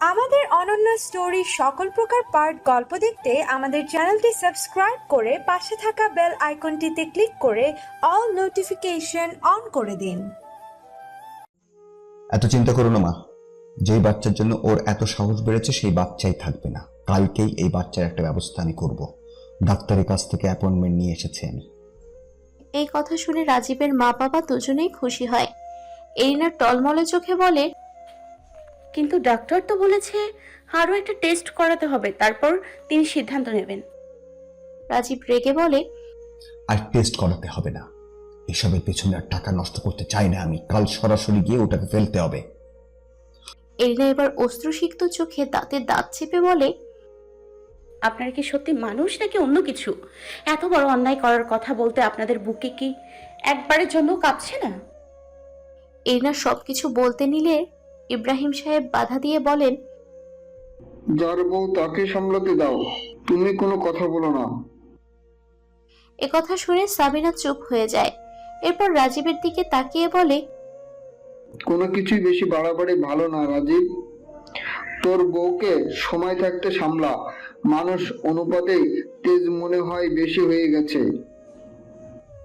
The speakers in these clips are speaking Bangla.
আমাদের অনন্য স্টোরি সকল প্রকার পার্ট গল্প দেখতে আমাদের চ্যানেলটি সাবস্ক্রাইব করে পাশে থাকা বেল আইকনটিতে ক্লিক করে অল নোটিফিকেশন অন করে দিন। এত চিন্তা করো না মা। যেই বাচ্চার জন্য ওর এত সাহস বেড়েছে সেই বাচ্চাই থাকবে না। কালকেই এই বাচ্চার একটা ব্যবস্থা আমি করব। ডাক্তারের কাছ থেকে অ্যাপয়েন্টমেন্ট নিয়ে এসেছি আমি। এই কথা শুনে রাজীবের মা বাবা দুজনেই খুশি হয়। এরিনা টলমলে চোখে বলে কিন্তু ডাক্তার তো বলেছে আরও একটা টেস্ট করাতে হবে তারপর তিনি সিদ্ধান্ত নেবেন। রাজীব রেগে বলে আর টেস্ট করাতে হবে না। এসবের পেছনে আর টাকা নষ্ট করতে চাই না আমি কাল সরাসরি গিয়ে ওটাকে ফেলতে হবে। এরিনা এবার অস্ত্রসিক্ত চোখে দাঁতে দাঁত চেপে বলে আপনারা কি সত্যি মানুষ নাকি অন্য কিছু? এত বড় অন্যায় করার কথা বলতে আপনাদের বুকে কি একবারের জন্য কাঁপছে না? এরিনা সবকিছু বলতে নিলে ইব্রাহিম সাহেব বাধা দিয়ে বলেন যার বউ তাকে সামলাতে দাও তুমি কোনো কথা বলো না। এ কথা শুনে সাবিনা চুপ হয়ে যায়। এরপর রাজীবের দিকে তাকিয়ে বলে কোনো কিছুই বেশি বাড়াবাড়ি ভালো না রাজীব। তোর বউকে সময় থাকতে সামলা। মানুষ অনুপাতে তেজ মনে হয় বেশি হয়ে গেছে।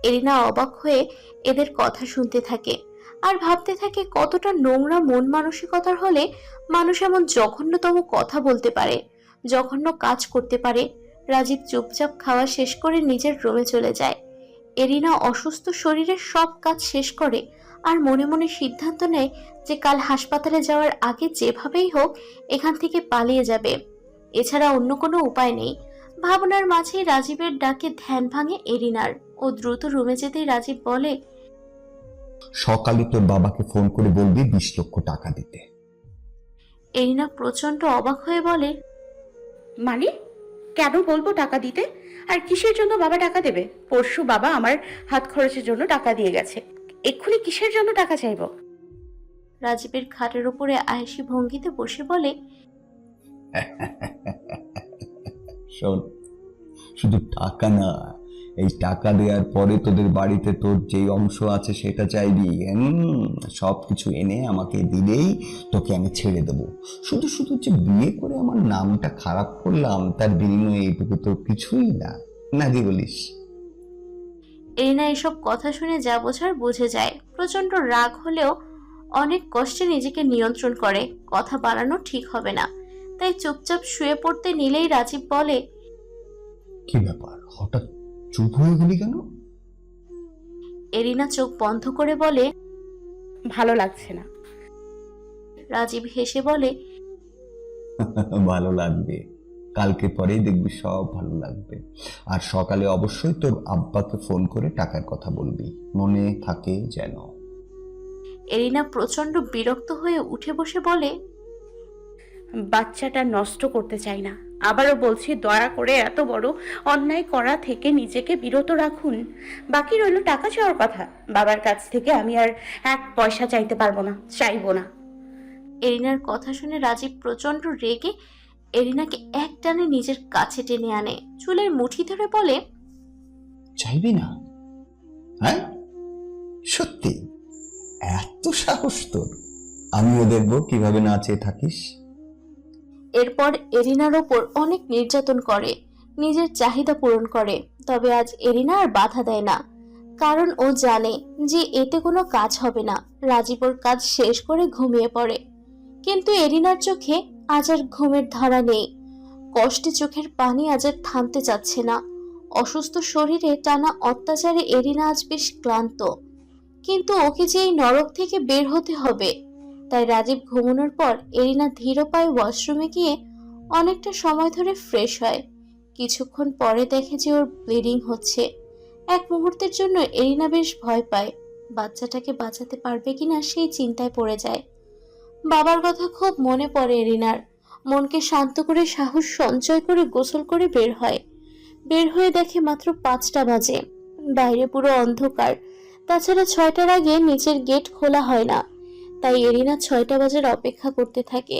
এরিনা অবাক হয়ে এদের কথা শুনতে থাকে। আর ভাবতে থাকে কতটা নোংরা মন মানসিকতার হলে মানুষ এমন জঘন্যতম কথা বলতে পারে, জঘন্য কাজ করতে পারে। রাজীব চুপচাপ খাওয়া শেষ করে নিজের রুমে চলে যায়। এরিনা অসুস্থ শরীরের সব কাজ শেষ করে আর মনে মনে সিদ্ধান্ত নেয় যে কাল হাসপাতালে যাওয়ার আগে যেভাবেই হোক এখান থেকে পালিয়ে যাবে। এছাড়া অন্য কোনো উপায় নেই। ভাবনার মাঝেই রাজীবের ডাকে ধ্যান ভাঙে এরিনার ও দ্রুত রুমে যেতেই রাজীব বলে সকালে তোর বাবাকে ফোন করে বলবি বিশ লক্ষ টাকা দিতে। এরিনা প্রচণ্ড অবাক হয়ে বলে মানে কেন বলব টাকা দিতে? আর কিসের জন্য বাবা টাকা দেবে? পরশু বাবা আমার হাত খরচের জন্য টাকা দিয়ে গেছে। এক্ষুনি কিসের জন্য টাকা চাইব? রাজীবের খাটের উপরে আয়েসি ভঙ্গিতে বসে বলে শোন শুধু টাকা না এই টাকা দেওয়ার পরে তোদের বাড়িতে তোর যেই অংশ আছে সেটা চাইবি। সব কিছু এনে আমাকে দিলেই তোকে আমি ছেড়ে দেবো। শুধু শুধু যে বিয়ে করে আমার নামটা খারাপ করলাম তার বিনিময়ে এইটুকু তো কিছুই না। না কি বলিস এরিনা এসব কথা শুনে যা বোঝার বুঝে যায়। প্রচণ্ড রাগ হলেও অনেক কষ্টে নিজেকে নিয়ন্ত্রণ করে। কথা বাড়ানো ঠিক হবে না। তাই চুপচাপ শুয়ে পড়তে নিলেই রাজীব বলে কি ব্যাপার? হঠাৎ চুপ হয়ে গেলি কেন? এরিনা চোখ বন্ধ করে বলে ভালো লাগছে না। রাজীব হেসে বলে ভালো লাগবে। কালকে পরেই দেখবি সব ভালো লাগবে। আর সকালে অবশ্যই তোর আব্বাকে ফোন করে টাকার কথা বলবি। মনে থাকে যেন। এরিনা প্রচণ্ড বিরক্ত হয়ে উঠে বসে বলে বাচ্চাটা নষ্ট করতে চাই না। আবারও বলছি দয়া করে এত বড় অন্যায় করা থেকে নিজেকে বিরত রাখুন। বাকি রইল টাকা চাওয়ার কথা। বাবার কাছ থেকে আমি আর এক পয়সা চাইতে পারব না চাইব না। এরিনার কথা শুনে রাজীব প্রচণ্ড রেগে এরিনাকে এক টানে নিজের কাছে টেনে আনে। চুলের মুঠি ধরে বলে চাইবি না। হ্যাঁ? সত্যি? এত সাহস তোর। আমিও দেখব কীভাবে না চেয়ে থাকিস। এরপর এরিনার ওপর অনেক নির্যাতন করে, নিজের চাহিদা পূরণ করে। তবে আজ এরিনা আর বাধা দেয় না। কারণ ও জানে যে এতে কোনো কাজ হবে না। রাজীব ওর কাজ শেষ করে ঘুমিয়ে পড়ে। কিন্তু এরিনার চোখে আজ আর ঘুমের ধারা নেই। কষ্টে চোখের পানি আজ আর থামতে চাচ্ছে না। অসুস্থ শরীরে টানা অত্যাচারে এরিনা আজ বেশ ক্লান্ত। কিন্তু ওকে যে এই নরক থেকে বের হতে হবে তাই রাজীব ঘুমানোর পর এরিনা ধীর পায়ে ওয়াশরুমে গিয়ে অনেকটা সময় ধরে ফ্রেশ হয়। কিছুক্ষণ পরে দেখে যে ওর ব্লিডিং হচ্ছে। এক মুহূর্তের জন্য এরিনা বেশ ভয় পায়। বাচ্চাটাকে বাঁচাতে পারবে কিনা সেই চিন্তায় পড়ে যায়। বাবার কথা খুব মনে পড়ে এরিনার। মনকে শান্ত করে, সাহস সঞ্চয় করে, গোসল করে বের হয়। বের হয়ে দেখে মাত্র পাঁচটা বাজে। বাইরে পুরো অন্ধকার। তাছাড়া ছয়টার আগে নিচের গেট খোলা হয় না। তাই এরিনা ছয়টা বাজার অপেক্ষা করতে থাকে।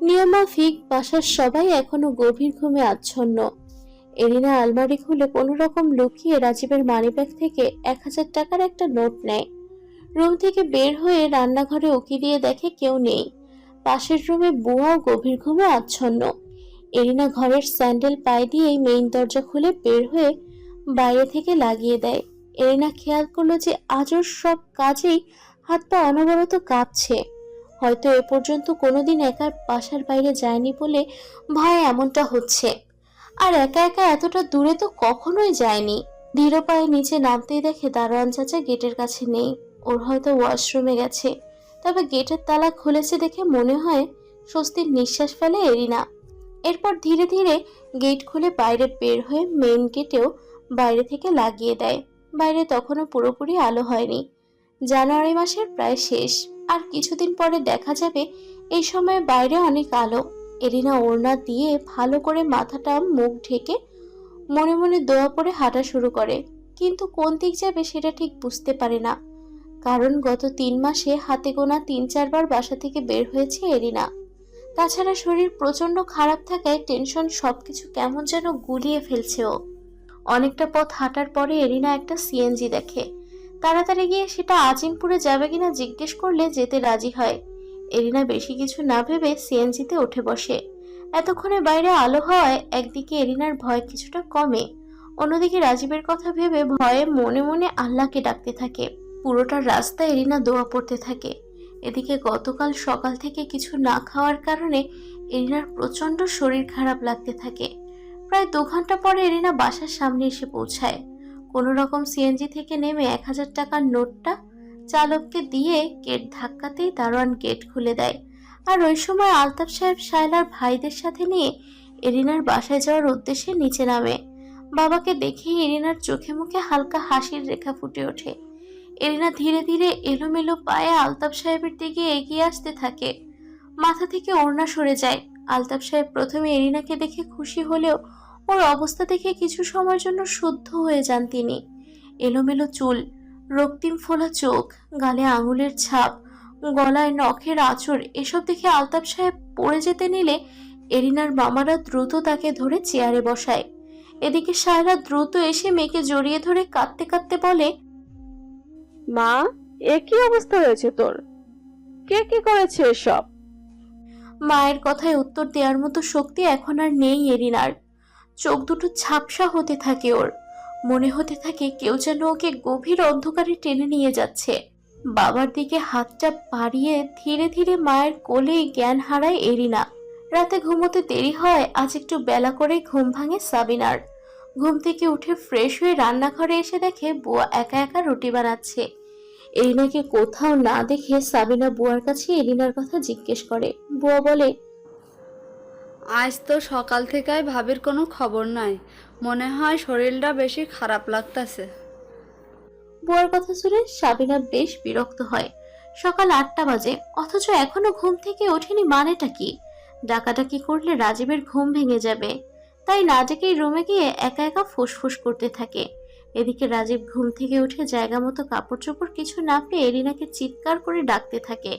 নিয়মাফিক বাসার সবাই এখনও গভীর ঘুমে আচ্ছন্ন। এরিনা আলমারি খুলে কোনো রকম লুকিয়ে রাজীবের মানিব্যাগ থেকে এক হাজার টাকার একটা নোট নেয়। রুম থেকে বের হয়ে রান্নাঘরে উকি দিয়ে দেখে কেউ নেই। পাশের রুমে বুয়াও গভীর ঘুমে আচ্ছন্ন। এরিনা ঘরের স্যান্ডেল পায়ে দিয়েই মেইন দরজা খুলে বের হয়ে বাইরে থেকে লাগিয়ে দেয়। এরিনা খেয়াল করল যে আজও সব কাজেই হাত পা অনবরত কাঁপছে। হয়তো এ পর্যন্ত কোনোদিন একা বাসার বাইরে যায়নি বলে ভয় এমনটা হচ্ছে। আর একা একা এতটা দূরে তো কখনোই যায়নি। ধীর পায়ে নিচে নামতেই দেখে দারোয়ান চাচা গেটের কাছে নেই। ওর হয়তো ওয়াশরুমে গেছে। তবে গেটের তালা খুলেছে দেখে মনে হয় স্বস্তির নিঃশ্বাস ফেলে এরিনা এরপর ধীরে ধীরে গেট খুলে বাইরে বের হয়ে মেইন গেটেও বাইরে থেকে লাগিয়ে দেয়। বাইরে তখনও পুরোপুরি আলো হয়নি। জানুয়ারি মাসের প্রায় শেষ। আর কিছুদিন পরে দেখা যাবে, এই সময় বাইরে অনেক আলো। এরিনা ওড়না দিয়ে ভালো করে মাথাটা মুখ ঢেকে মনে মনে দোয়া পড়ে হাঁটা শুরু করে। কিন্তু কোন দিক যাবে সেটা ঠিক বুঝতে পারে না। কারণ গত তিন মাসে হাতে গোনা তিন চারবার বাসা থেকে বের হয়েছে এরিনা। তাছাড়া শরীর প্রচণ্ড খারাপ থাকায় টেনশন সবকিছু কেমন যেন গুলিয়ে ফেলছে ও। অনেকটা পথ হাঁটার পরে এরিনা একটা সিএনজি দেখে। তাড়াতাড়ি গিয়ে সেটা আজিমপুরে যাবে কিনা জিজ্ঞেস করলে যেতে রাজি হয়। এরিনা বেশি কিছু না ভেবে সিএনজিতে উঠে বসে। এতক্ষণে বাইরে আলো হওয়ায় একদিকে এরিনার ভয় কিছুটা কমে, অন্যদিকে রাজীবের কথা ভেবে ভয়ে মনে মনে আল্লাহকে ডাকতে থাকে। পুরোটা রাস্তা এরিনা দোয়া পড়তে থাকে। এদিকে গতকাল সকাল থেকে কিছু না খাওয়ার কারণে এরিনার প্রচণ্ড শরীর খারাপ লাগতে থাকে। প্রায় দু ঘণ্টা পরে এরিনা বাসার সামনে এসে পৌঁছায়। কোনো রকম সিএনজি থেকে নেমে এক হাজার টাকার নোটটা চালককে দিয়ে গেট ধাক্কাতেই দারোয়ান গেট খুলে দেয়। আর ওই সময় আলতাফ সাহেব, শায়লার ভাইদের সাথে নিয়ে এরিনার বাসায় যাওয়ার উদ্দেশ্যে নিচে নামে। বাবাকে দেখেই এরিনার চোখে মুখে হালকা হাসির রেখা ফুটে ওঠে। এরিনা ধীরে ধীরে এলোমেলো পায়ে আলতাফ সাহেবের দিকে এগিয়ে আসতে থাকে। মাথা থেকে ওড়না সরে যায়। আলতাফ সাহেব প্রথমে এরিনাকে দেখে খুশি হলেও ওর অবস্থা দেখে কিছু সময়ের জন্য শুদ্ধ হয়ে যান তিনি। এলোমেলো চুল রক্তিম ফোলা চোখ গালে আঙুলের ছাপ গলায় নখের আঁচড় এসব দেখে আলতাফ সাহেব পড়ে যেতে নিলে এরিনার মামারা দ্রুত তাকে ধরে চেয়ারে বসায়। এদিকে সায়রা দ্রুত এসে মেয়েকে জড়িয়ে ধরে কাঁদতে কাঁদতে বলে মা এ কি অবস্থা হয়েছে তোর? কে কি করেছে এসব? মায়ের কথায় উত্তর দেওয়ার মতো শক্তি এখন আর নেই এরিনার। চোখ দুটো ঝাপসা হতে থাকে ওর। মনে হতে থাকে কেউ যেন ওকে গভীর অন্ধকারে টেনে নিয়ে যাচ্ছে। বাবার দিকে হাতটা বাড়িয়ে ধীরে ধীরে মায়ের কোলেই জ্ঞান হারায় এরিনা। রাতে ঘুমোতে দেরি হয়, আজ একটু বেলা করে ঘুম ভাঙে সাবিনার। ঘুম থেকে উঠে ফ্রেশ হয়ে রান্নাঘরে এসে দেখে বুয়া একা একা রুটি বানাচ্ছে। এরিনাকে কোথাও না দেখে সাবিনা বুয়ার কাছে এরিনার কথা জিজ্ঞেস করে। বুয়া বলে আজ তো সকাল থেকে ভাবির কোনো খবর নাই। মনে হয় শরীরটা বেশি খারাপ লাগতাছে। বুয়ার কথা শুনে সাবিনা বেশ বিরক্ত হয়। সকাল আটটা বাজে, অথচ এখনও ঘুম থেকে ওঠেনি মানেটা কি? ডাকাডাকি করলে রাজীবের ঘুম ভেঙে যাবে। তাই না ডেকেই রুমে গিয়ে একা একা ফুসফুস করতে থাকে। এদিকে রাজীব ঘুম থেকে উঠে জায়গা মতো কাপড় চোপড় কিছু না পেয়ে এরিনাকে চিৎকার করে ডাকতে থাকে।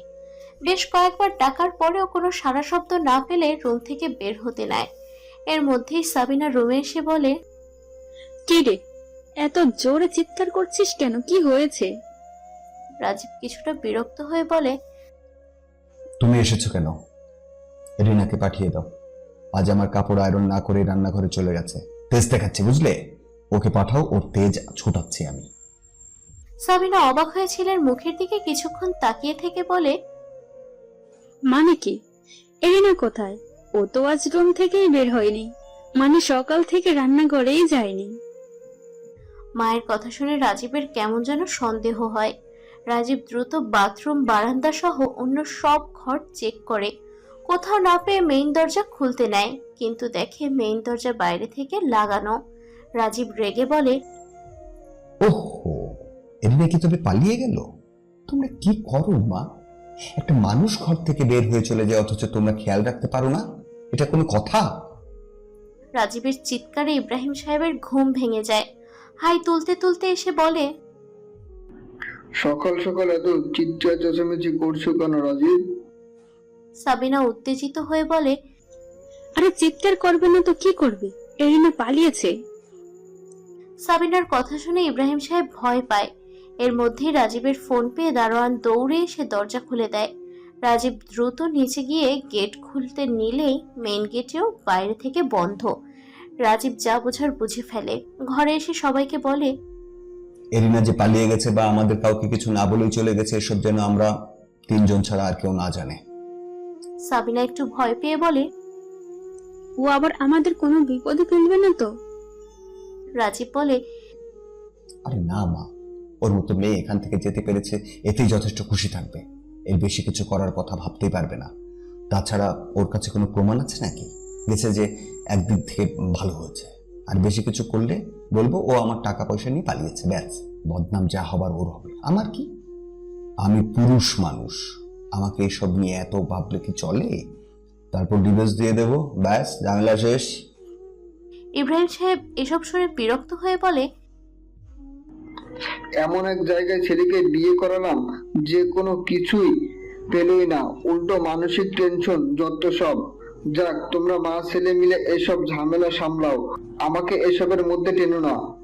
বেশ কয়েকবার ডাকার পরেও কোনো সারা শব্দ না পেলে রুম থেকে বের হতে নেয়। এর মধ্যেই সাবিনা রুমে এসে বলে কি রে? এত জোরে চিৎকার করছিস কেন? কি হয়েছে? রাজীব কিছুটা বিরক্ত হয়ে বলে তুমি এসেছ কেন? রিনাকে পাঠিয়ে দাও। আজ আমার কাপড় আয়রন না করে রান্নাঘরে চলে গেছে। তেজ দেখাচ্ছে বুঝলে? ওকে পাঠাও ওর তেজ ছোটাচ্ছি আমি। সাবিনা অবাক হয়ে ছেলের মুখের দিকে কিছুক্ষণ তাকিয়ে থেকে বলে মানে কি? এরিনা কোথায়? ও তো আজ রুম থেকেই বের হয়নি। মানে সকাল থেকে রান্নাঘরেই যায়নি। মায়ের কথা শুনে রাজীবের কেমন যেন সন্দেহ হয়। রাজীব দ্রুত বাথরুম বারান্দা সহ অন্য সব ঘর চেক করে। কোথাও না পেয়ে মেইন দরজা খুলতে নেয় কিন্তু দেখে মেইন দরজা বাইরে থেকে লাগানো। রাজীব রেগে বলে ওহো এরিনা কি তবে পালিয়ে গেল? তোমরা কি করো মা? একটা মানুষ ঘর থেকে বের হয়ে চলে যায় অথচ তোমরা খেয়াল রাখতে পারো না? এটা কোনো কথা? রাজীবের চিৎকারে ইব্রাহিম সাহেবের ঘুম ভেঙে যায়। হাই তুলতে তুলতে এসে বলে সকাল সকাল এত চিৎকার চেঁচামেচি করছ কেন রাজীব? সাবিনা উত্তেজিত হয়ে বলে আরে চিৎকার করবে না তো কি করবে? এরিনা পালিয়েছে। সাবিনার কথা শুনে ইব্রাহিম সাহেব ভয় পায়। এর মধ্যেই রাজীবের ফোন পেয়ে দারোয়ান দৌড়ে এসে দরজা খুলে দেয়। রাজীব দ্রুত নিচে গিয়ে গেট খুলতে নিলেই মেন গেটেও বাইরে থেকে বন্ধ। রাজীব যা বোঝার বুঝে ফেলে। ঘরে এসে সবাইকে বলে এরিনা যে পালিয়ে গেছে বা আমাদের কাউকে কিছু না বলেই চলে গেছে এসব যেন আমরা তিনজন ছাড়া আর কেউ না জানে। সাবিনা একটু ভয় পেয়ে বলে ও আবার আমাদের কোনো বিপদে ফেলবে না তো? রাজীব বলে আরে না মা ওর মতো মেয়ে এখান থেকে যেতে পেরেছে, এতেই যথেষ্ট খুশি থাকবে। এর বেশি কিছু করার কথা ভাবতেই পারবে না। তাছাড়া ওর কাছে কোনো প্রমাণ আছে নাকি? গেছে যে একদিক থেকে ভালো হয়েছে। আর বেশি কিছু করলে বলব, ও আমার টাকা পয়সা নিয়ে পালিয়েছে, ব্যাস। বদনাম যা হবার ওর হবে। আমার কি? আমি পুরুষ মানুষ। আমাকে এসব নিয়ে এত ভাবলে কি চলে? তারপর ডিভোর্স দিয়ে দেবো। ব্যাস, ঝামেলা শেষ। ইব্রাহিম সাহেব এসব শুনে বিরক্ত হয়ে বলে এমন এক জায়গায় ছেলেকে বিয়ে করালাম যে কোনো কিছুই পেলই না। উল্টো মানসিক টেনশন যত সব। যাক তোমরা মা ছেলে মিলে এসব ঝামেলা সামলাও। আমাকে এসবের মধ্যে টেনো না।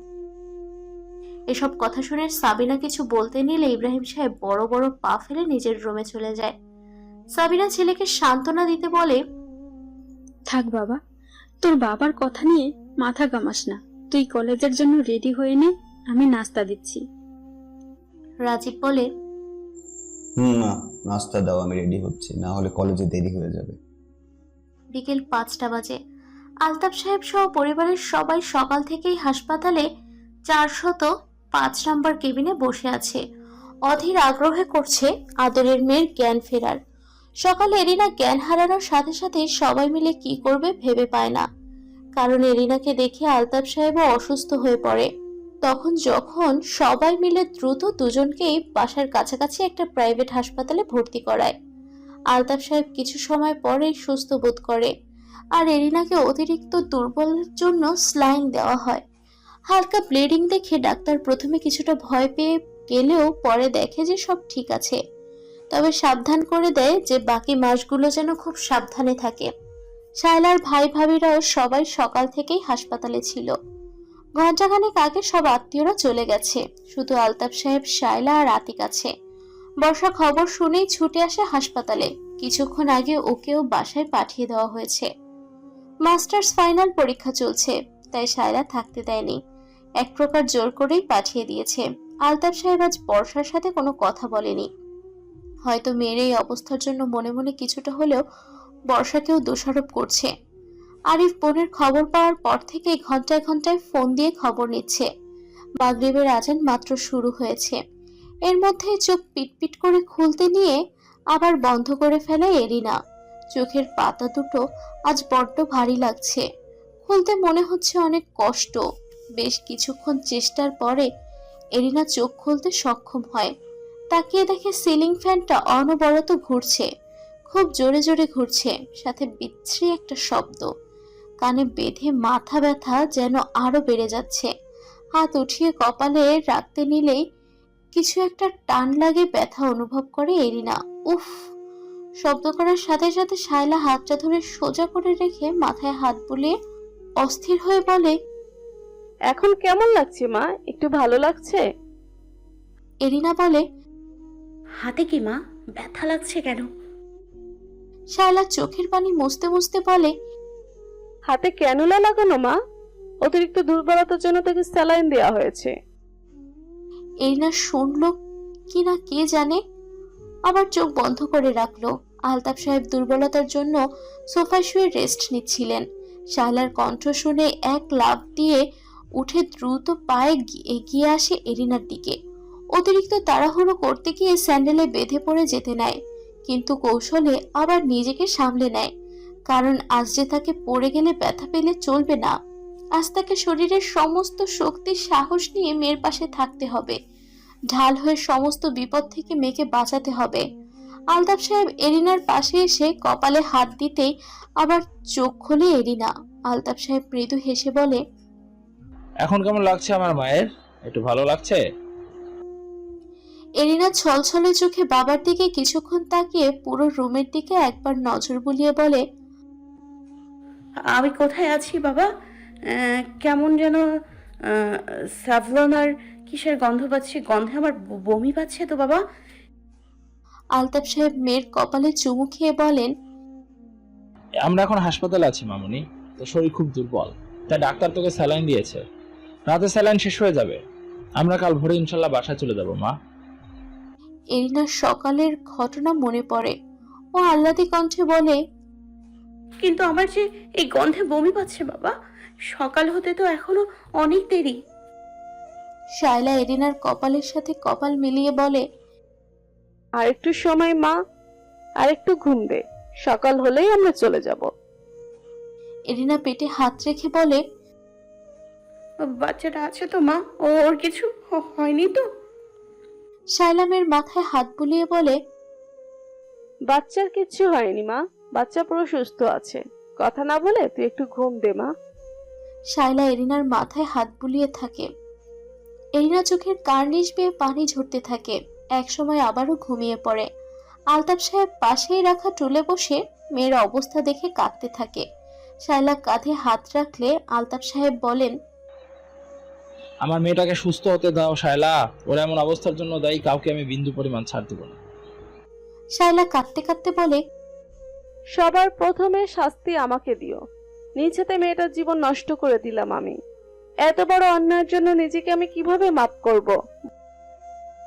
এসব কথা শুনে সাবিনা কিছু বলতে নিলে ইব্রাহিম সাহেব বড় বড় পা ফেলে নিজের রুমে চলে যায়। সাবিনা ছেলেকে সান্ত্বনা দিতে বলে থাক বাবা তোর বাবার কথা নিয়ে মাথা কামাস না। তুই কলেজের জন্য রেডি হয়ে নে। আমি নাস্তা দিচ্ছি। রাজীব বলে হুম না নাস্তা দাও আমি রেডি হচ্ছি। না হলে কলেজে দেরি হয়ে যাবে। বিকেল পাঁচটা বাজে। আলতাফ সাহেব সহ পরিবারের সবাই সকাল থেকেই হাসপাতালে চারশত পাঁচ নম্বর কেবিনে বসে আছে। অধীর আগ্রহে করছে আদরের মেয়ের জ্ঞান ফেরার। সকালে এরিনা জ্ঞান হারানোর সাথে সাথে সবাই মিলে কি করবে ভেবে পায় না। কারণ এরিনাকে দেখে আলতাফ সাহেবও অসুস্থ হয়ে পড়ে। তখন যখন সবাই মিলে দ্রুত দুজনকেই বাসার কাছাকাছি একটা প্রাইভেট হাসপাতালে ভর্তি করায়। আলতাফ সাহেব কিছু সময় পরেই সুস্থ বোধ করে। আর এরিনাকে অতিরিক্ত দুর্বলের জন্য স্লাইন দেওয়া হয়। হালকা ব্লিডিং দেখে ডাক্তার প্রথমে কিছুটা ভয় পেয়ে গেলেও পরে দেখে যে সব ঠিক আছে। তবে সাবধান করে দেয় যে বাকি মাসগুলো যেন খুব সাবধানে থাকে। শায়লার ভাই ভাবিরাও সবাই সকাল থেকেই হাসপাতালে ছিল। ঘণ্টাখানেক আগে সব আত্মীয়রা চলে গেছে, শুধু আলতাফ সাহেব, শায়লা আর আতিক আছে। বর্ষা খবর শুনেই ছুটে আসে হাসপাতালে। কিছুক্ষণ আগে ওকেও বাসায় পাঠিয়ে দেওয়া হয়েছে। মাস্টার্স ফাইনাল পরীক্ষা চলছে, তাই শায়লা থাকতে দেয়নি। এক প্রকার জোর করেই পাঠিয়ে দিয়েছে। আলতাফ সাহেব আজ বর্ষার সাথে কোনো কথা বলেনি। হয়তো মেয়ের এই অবস্থার জন্য মনে মনে কিছুটা হলেও বর্ষাকেও দোষারোপ করছে। আরিফ বোনের খবর পাওয়ার পর থেকেই ঘন্টায় ঘন্টায় ফোন দিয়ে খবর নিচ্ছে। মাগরিবের আজান মাত্র শুরু হয়েছে। এর মধ্যে চোখ পিটপিট করে খুলতে নিয়ে আবার বন্ধ করে ফেলে এরিনা। চোখের পাতা দুটো আজ বড্ড ভারী লাগছে। খুলতে মনে হচ্ছে অনেক কষ্ট। বেশ কিছুক্ষণ চেষ্টার পরে এরিনা চোখ খুলতে সক্ষম হয়। তাকিয়ে দেখে সিলিং ফ্যানটা অনবরত ঘুরছে। খুব জোরে জোরে ঘুরছে, সাথে বিচ্ছিরি একটা শব্দ। কানে বেঁধে মাথা ব্যথা যেন আরও বেড়ে যাচ্ছে। হাত উঠিয়ে কপালে রাখতে নিলেই কিছু একটা টান লাগে ব্যথা অনুভব করে এরিনা। উফ! শব্দ করার সাথে সাথে শায়লা হাতটা ধরে সোজা করে রেখে মাথায় হাত বুলিয়ে অস্থির হয়ে বলে এখন কেমন লাগছে মা? একটু ভালো লাগছে? এরিনা বলে হাতে কি মা? ব্যথা লাগছে কেন? শায়লা চোখের পানি মুছতে মুছতে বলে হাতে ক্যানুলা লাগানো, মা? অতিরিক্ত দুর্বলতার জন্য তাকে স্যালাইন দেওয়া হয়েছে। এরিনা শুনলো কিনা কে জানে? আবার চোখ বন্ধ করে রাখল। আলতাফ সাহেব দুর্বলতার জন্য সোফায় শুয়ে রেস্ট নিচ্ছিলেন। শাহলার কণ্ঠ শুনে এক লাফ দিয়ে উঠে দ্রুত পায়ে এগিয়ে আসে এরিনার দিকে। অতিরিক্ত তাড়াহুড়ো করতে গিয়ে স্যান্ডেলে বেঁধে পড়ে যেতে নেয়, কিন্তু কৌশলে আবার নিজেকে সামলে নেয়। কারণ আজ যে তাকে পড়ে গেলে ব্যথা পেলে চলবে না। আজ তাকে শরীরের সমস্ত শক্তি সাহস নিয়ে মেয়ের পাশে থাকতে হবে। ঢাল হয়ে সমস্ত বিপদ থেকে মেয়েকে বাঁচাতে হবে। আলতাফ সাহেব এরিনার পাশে এসে কপালে হাত দিতেই আবার চোখ খোলে এরিনা। আলতাফ সাহেব মৃদু হেসে বলে এখন কেমন লাগছে আমার মায়ের? একটু ভালো লাগছে? এরিনা ছলছলে চোখে বাবার দিকে কিছুক্ষণ তাকিয়ে পুরো রুমের দিকে একবার নজর বুলিয়ে বলে আমি কোথায় আছি বাবা? আহ, কেমন যেন স্যাভলন আর কিসের গন্ধ পাচ্ছি? গন্ধে আমার বমি পাচ্ছে তো বাবা। আলতাফ সাহেব মেয়ের কপালে চুমু খেয়ে বলেন আমরা এখন হাসপাতালে আছি মামুনি। তোর শরীর খুব দুর্বল। তাই ডাক্তার তোকে স্যালাইন দিয়েছে। রাতে স্যালাইন শেষ হয়ে যাবে। আমরা কাল ভোরে ইনশাল্লাহ বাসায় চলে যাব মা। এরিনার সকালের ঘটনা মনে পড়ে। ও আহ্লাদি কণ্ঠে বলে কিন্তু আমার যে এই গন্ধে বমি পাচ্ছে বাবা সকাল হতে তো এখনও অনেক দেরি। শায়লা এরিনার কপালের সাথে কপাল মিলিয়ে বলে আর একটু সময় মা আর একটু ঘুম দে সকাল হলেই আমরা চলে যাব। এরিনা পেটে হাত রেখে বলে বাচ্চাটা আছে তো মা ও ওর কিছু হয়নি তো? শায়লা মেয়ের মাথায় হাত বুলিয়ে বলে বাচ্চার কিচ্ছু হয়নি মা বাচ্চা পুরো সুস্থ আছে। কথা না বলে তুই একটু ঘুম দে মা। শায়লা এরিনার মাথায় হাত বুলিয়ে থাকে। এরিনা চোখের কার্নিশ বেয়ে পানি ঝরতে থাকে। একসময় আবারও ঘুমিয়ে পড়ে। আলতাফ সাহেব পাশেই রাখা টুলে বসে মেয়ের অবস্থা দেখে কাঁদতে থাকে। শায়লা কাঁধে হাত রাখলে আলতাফ সাহেব বলেন আমার মেয়েটাকে সুস্থ হতে দাও শায়লা। ওর এমন অবস্থার জন্য দায়ী কাউকে আমি বিন্দু পরিমাণ ছাড় দেবো না। শায়লা কাঁদতে কাঁদতে বলে সবার প্রথমে শাস্তি আমাকে দিও। নিচেতে মেয়েটার জীবন নষ্ট করে দিলাম আমি। এত বড় অন্যায়ের জন্য নিজেকে আমি কীভাবে মাপ করব?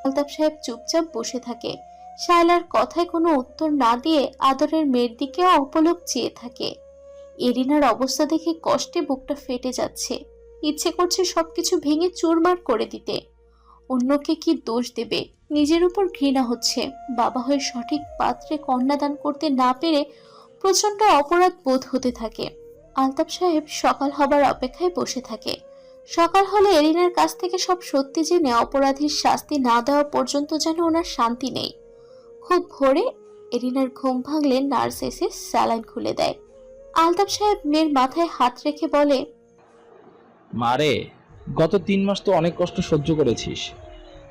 আলতাফ সাহেব চুপচাপ বসে থাকে। শায়লার কথায় কোনো উত্তর না দিয়ে আদরের মেয়ের দিকে অপলক চেয়ে থাকে। এরিনার অবস্থা দেখে কষ্টে বুকটা ফেটে যাচ্ছে। ইচ্ছে করছে সবকিছু ভেঙে চুরমার করে দিতে। অন্যকে কি দোষ দেবে? নিজের উপর ঘৃণা হচ্ছে। বাবা হয়ে সঠিক পাত্রে কন্যাদান করতে না পেরে প্রচণ্ড অপরাধ বোধ হতে থাকে। আলতাফ সাহেব সকাল হবার অপেক্ষায় বসে থাকে। সকাল হলে এরিনার কাছ থেকে সব সত্যি জেনে অপরাধীর শাস্তি না দেওয়া পর্যন্ত যেন ওনার শান্তি নেই। খুব ভোরে এরিনার ঘুম ভাঙলে নার্স এসে স্যালাইন খুলে দেয়। আলতাফ সাহেব মেয়ের মাথায় হাত রেখে বলে মারে গত তিন মাস তো অনেক কষ্ট সহ্য করেছিস।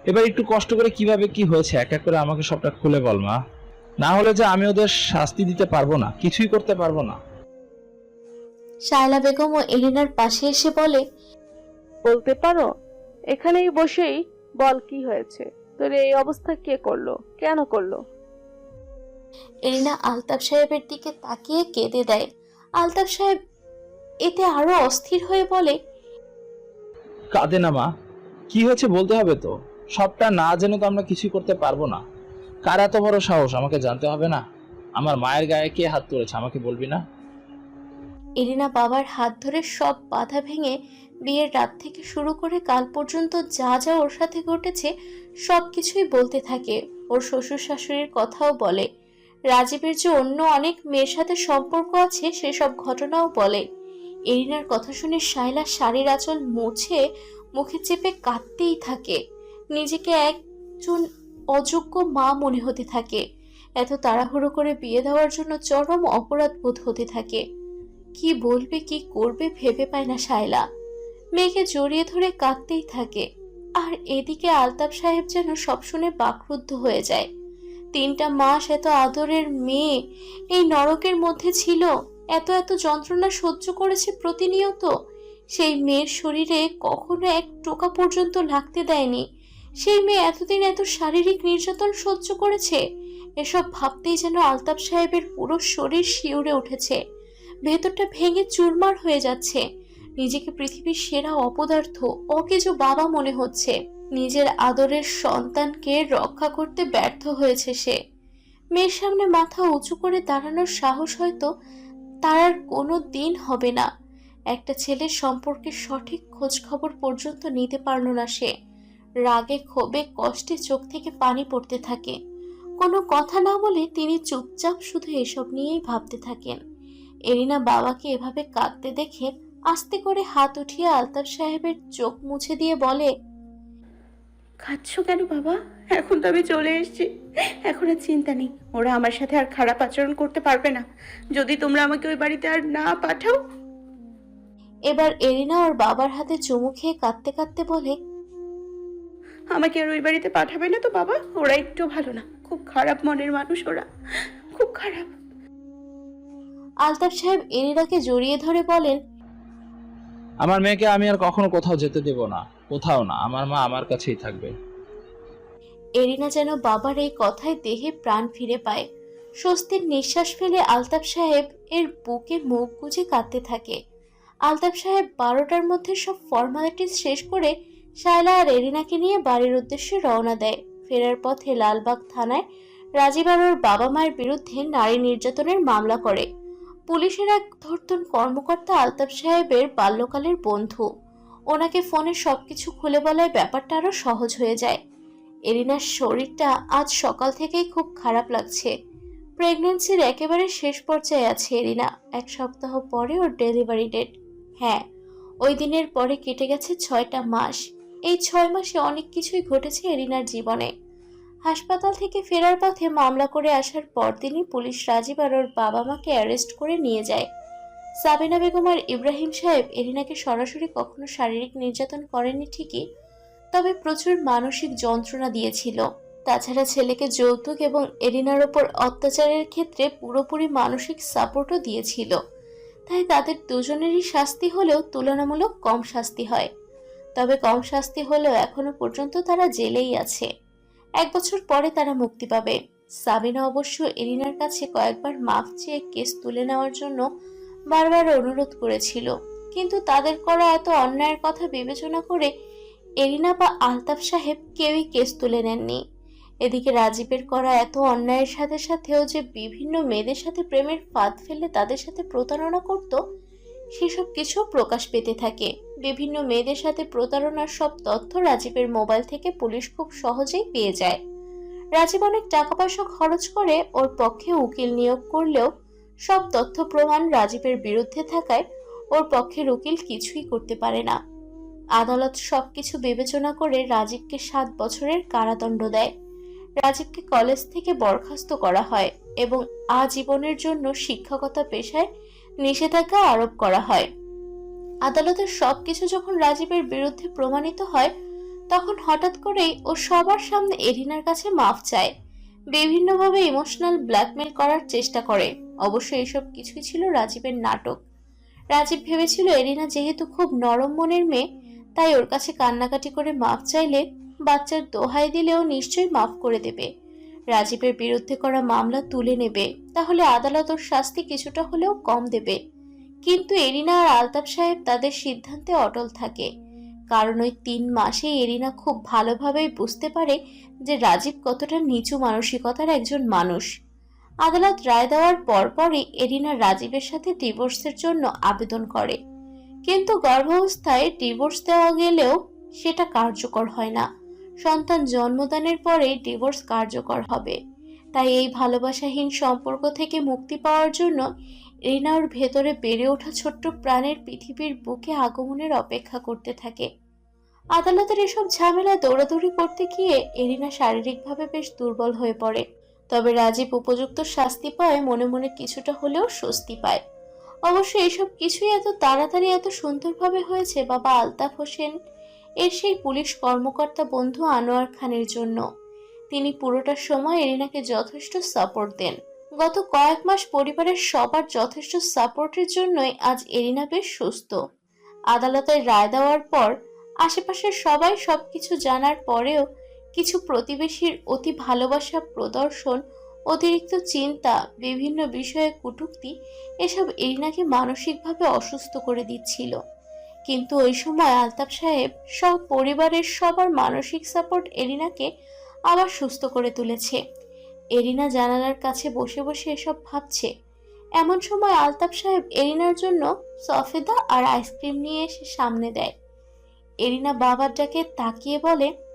এবার একটু কষ্ট করে কীভাবে কি হয়েছে? এক এক করে আমাকে সবটা খুলে বল, মা। না হলে যে আমি ওদের শাস্তি দিতে পারব না কিছুই করতে পারব না। শায়লা বেগম ও এরিনার পাশে এসে বলে বলতে পারো এখানেই বসেই বল কি হয়েছে? তোর এই অবস্থা কে করল? কেন করল? এরিনা আলতাফ সাহেবের দিকে তাকিয়ে কেঁদে দেয়। আলতাফ সাহেব এতে আরও অস্থির হয়ে বলে কাঁদে না মা কি হয়েছে বলতে হবে তো। সবটা না জেনে তো আমরা কিছুই করতে পারব না। কার এত বড় সাহস? আমাকে জানতে হবে না। আমার মায়ের গায়ে কে হাত তুলেছে? আমাকে বলবি না? এরিনা বাবার হাত ধরে সব বাধা ভেঙে বিয়ের রাত থেকে শুরু করে কাল পর্যন্ত যা যা ওর সাথে ঘটেছে, সব কিছুই বলতে থাকে। ওর শ্বশুর শাশুড়ির কথাও বলে। রাজীবের যে অন্য অনেক মেয়ের সাথে সম্পর্ক আছে, সেসব ঘটনাও বলে। এরিনার কথা শুনে শায়লা শাড়ির আঁচল মুছে মুখে চেপে কাঁদতেই থাকে। নিজেকে একজন অযোগ্য মা মনে হতে থাকে। এত তাড়াহুড়ো করে বিয়ে দেওয়ার জন্য চরম অপরাধ বোধ হতে থাকে। কি বলবে, কি করবে ভেবে পায় না শায়লা। মেয়েকে জড়িয়ে ধরে কাঁদতেই থাকে। আর এদিকে আলতাফ সাহেব যেন সব শুনে বাকরুদ্ধ হয়ে যায়। তিনটা মাস এত আদরের মেয়ে, এই নরকের মধ্যে ছিল। এত এত যন্ত্রণা সহ্য করেছে প্রতিনিয়ত। সেই মেয়ের শরীরে কখনো এক টোকা পর্যন্ত লাগতে দেয়নি। সেই মেয়ে এতদিন এত শারীরিক নির্যাতন সহ্য করেছে? এসব ভাবতেই যেন আলতাফ সাহেবের পুরো শরীর শিউরে উঠেছে। ভেতরটা ভেঙে চুরমার হয়ে যাচ্ছে। নিজেকে পৃথিবীর সেরা অপদার্থ, অকেজো বাবা মনে হচ্ছে। নিজের আদরের সন্তানকে রক্ষা করতে ব্যর্থ হয়েছে সে। মেয়ের সামনে মাথা উঁচু করে দাঁড়ানোর সাহস হয়তো তার আর কোনো দিন হবে না। একটা ছেলের সম্পর্কে সঠিক খোঁজ খবর পর্যন্ত নিতে পারল না সে। রাগে ক্ষোভে কষ্টে চোখ থেকে পানি পড়তে থাকে। কোনো কথা না বলে তিনি চুপচাপ শুধু এসব নিয়েই ভাবতে থাকেন। এরিনা বাবাকে এভাবে কাঁদতে দেখে আস্তে করে হাত উঠিয়ে আলতাফ সাহেবের চোখ মুছে দিয়ে বলে খাচ্ছ কেন বাবা? এখন তো আমি চলে এসেছি। এখন আর চিন্তা নেই। ওরা আমার সাথে আর খারাপ আচরণ করতে পারবে না। যদি তোমরা আমাকে ওই বাড়িতে আর না পাঠাও? এবার এরিনা ওর বাবার হাতে চুমু খেয়ে কাঁদতে কাঁদতে বলে আমাকে আর ওই বাড়িতে পাঠাবে না তো বাবা? ওরা একটু ভালো না। খুব খারাপ মনের মানুষ ওরা। খুব খারাপ। আলতাফ সাহেব এরিনাকে জড়িয়ে ধরে বলেন আমার মেয়েকে আমি আর কখনো কোথাও যেতে দেব না। কোথাও না। আমার মা আমার কাছেই থাকবে। এরিনা যেন বাবার এই কথায় দেহে প্রাণ ফিরে পায়। স্বস্তির নিঃশ্বাস ফেলে আলতাফ সাহেব এর বুকে মুখ গুজে কাঁদতে থাকে। আলতাফ সাহেব বারোটার মধ্যে সব ফর্মালিটিস শেষ করে শায়লা আর এরিনাকে নিয়ে বাড়ির উদ্দেশ্যে রওনা দেয়। ফেরার পথে লালবাগ থানায় রাজীব আর ওর বাবা মায়ের বিরুদ্ধে নারী নির্যাতনের মামলা করে। পুলিশের এক ধর্তন কর্মকর্তা আলতাফ সাহেবের বাল্যকালের বন্ধু। ওনাকে ফোনে সবকিছু খুলে বলায় ব্যাপারটা আরও সহজ হয়ে যায়। এরিনার শরীরটা আজ সকাল থেকেই খুব খারাপ লাগছে। প্রেগনেন্সির একেবারে শেষ পর্যায়ে আছে এরিনা। এক সপ্তাহ পরে ওর ডেলিভারি ডেট। হ্যাঁ ওই দিনের পরে কেটে গেছে ছয়টা মাস। এই ছয় মাসে অনেক কিছুই ঘটেছে এরিনার জীবনে। হাসপাতাল থেকে ফেরার পথে মামলা করে আসার পরদিনই পুলিশ রাজীব আর ওর বাবা মাকে অ্যারেস্ট করে নিয়ে যায়। সাবিনা বেগম আর ইব্রাহিম সাহেব এরিনাকে সরাসরি কখনো শারীরিক নির্যাতন করেনি ঠিকই, তবে প্রচুর মানসিক যন্ত্রণা দিয়েছিল। তাছাড়া ছেলেকে যৌতুক এবং এরিনার ওপর অত্যাচারের ক্ষেত্রে পুরোপুরি মানসিক সাপোর্টও দিয়েছিল। তাই তাদের দুজনেরই শাস্তি হলেও তুলনামূলক কম শাস্তি হয়। তবে কম শাস্তি হলেও এখনও পর্যন্ত তারা জেলেই আছে। এক বছর পরে তারা মুক্তি পাবে। সাবিনা অবশ্য এরিনার কাছে কয়েকবার মাফ চেয়ে কেস তুলে নেওয়ার জন্য বারবার অনুরোধ করেছিল। কিন্তু তাদের করা এত অন্যায়ের কথা বিবেচনা করে এরিনা বা আলতাফ সাহেব কেউই কেস তুলে নেননি। এদিকে রাজীবের করা এত অন্যায়ের সাথে সাথেও যে বিভিন্ন মেয়েদের সাথে প্রেমের ফাঁদ ফেলে তাদের সাথে প্রতারণা করত সেসব কিছু প্রকাশ পেতে থাকে। বিভিন্ন মেয়েদের সাথে প্রতারণার সব তথ্য রাজীবের মোবাইল থেকে পুলিশ খুব সহজেই পেয়ে যায়। রাজীব অনেক টাকা পয়সা খরচ করে ওর পক্ষে উকিল নিয়োগ করলেও সব তথ্য প্রমাণ রাজীবের বিরুদ্ধে থাকায় ওর পক্ষের উকিল কিছুই করতে পারে না। আদালত সবকিছু বিবেচনা করে রাজীবকে সাত বছরের কারাদণ্ড দেয়। রাজীবকে কলেজ থেকে বরখাস্ত করা হয় এবং আজীবনের জন্য শিক্ষকতা পেশায় নিষেধাজ্ঞা আরোপ করা হয়। আদালতের সবকিছু যখন রাজীবের বিরুদ্ধে প্রমাণিত হয়, তখন হঠাৎ করেই ও সবার সামনে এরিনার কাছে মাফ চায়। বিভিন্নভাবে ইমোশনাল ব্ল্যাকমেল করার চেষ্টা করে। অবশ্য এসব কিছুই ছিল রাজীবের নাটক। রাজীব ভেবেছিল এরিনা যেহেতু খুব নরম মনের মেয়ে, তাই ওর কাছে কান্নাকাটি করে মাফ চাইলে বাচ্চার দোহাই দিলেও নিশ্চয়ই মাফ করে দেবে। রাজীবের বিরুদ্ধে করা মামলা তুলে নেবে, তাহলে আদালত ওর শাস্তি কিছুটা হলেও কম দেবে। কিন্তু এরিনা আর আলতাফ সাহেব তাদের সিদ্ধান্তে অটল থাকে। কারণ ওই তিন মাসে এরিনা খুব ভালোভাবেই বুঝতে পারে যে রাজীব কতটা নিচু মানসিকতার একজন মানুষ। আদালত রায় দেওয়ার পরপরই এরিনা রাজীবের সাথে ডিভোর্সের জন্য আবেদন করে। কিন্তু গর্ভাবস্থায় ডিভোর্স দেওয়া গেলেও সেটা কার্যকর হয় না। সন্তান জন্মদানের পরেই ডিভোর্স কার্যকর হবে। তাই এই ভালোবাসাহীন সম্পর্ক থেকে মুক্তি পাওয়ার জন্য রিনার ভেতরে বেড়ে ওঠা ছোট্ট প্রাণের পৃথিবীর বুকে আগমনের অপেক্ষা করতে থাকে। আদালতের এসব ঝামেলা দৌড়াদৌড়ি করতে গিয়ে এরিনা শারীরিকভাবে বেশ দুর্বল হয়ে পড়ে। তবে রাজীব উপযুক্ত শাস্তি পায়, মনে মনে কিছুটা হলেও স্বস্তি পায়। অবশ্য এসব কিছুই এত তাড়াতাড়ি, এত সুন্দরভাবে হয়েছে, বাবা আলতাফ হোসেন এর সেই পুলিশ কর্মকর্তা বন্ধু আনোয়ার খানের জন্য। তিনি পুরোটা সময় এরিনাকে যথেষ্ট সাপোর্ট দেন। গত কয়েক মাস পরিবারের সবার যথেষ্ট সাপোর্টের জন্যই আজ এরিনা বেশ সুস্থ। আদালতের রায় দেওয়ার পর আশেপাশের সবাই সবকিছু জানার পরেও কিছু প্রতিবেশীর অতি ভালোবাসা প্রদর্শন, অতিরিক্ত চিন্তা, বিভিন্ন বিষয়ে কটূক্তি এসব এরিনাকে মানসিকভাবে অসুস্থ করে দিচ্ছিল। কিন্তু ওই সময় আলতাফ সাহেব সব পরিবারের সবার মানসিক সাপোর্ট এরিনাকে আবার সুস্থ করে তুলেছে। এরিনা জানালার কাছে বসে বসে এসব ভাবছে। এমন সময় আলতাফ সাহেব এরিনার জন্য সফেদা আর আইসক্রিম নিয়ে এসে সামনে দেয়। এরিনা বাবার ডাকে তাকিয়ে বলে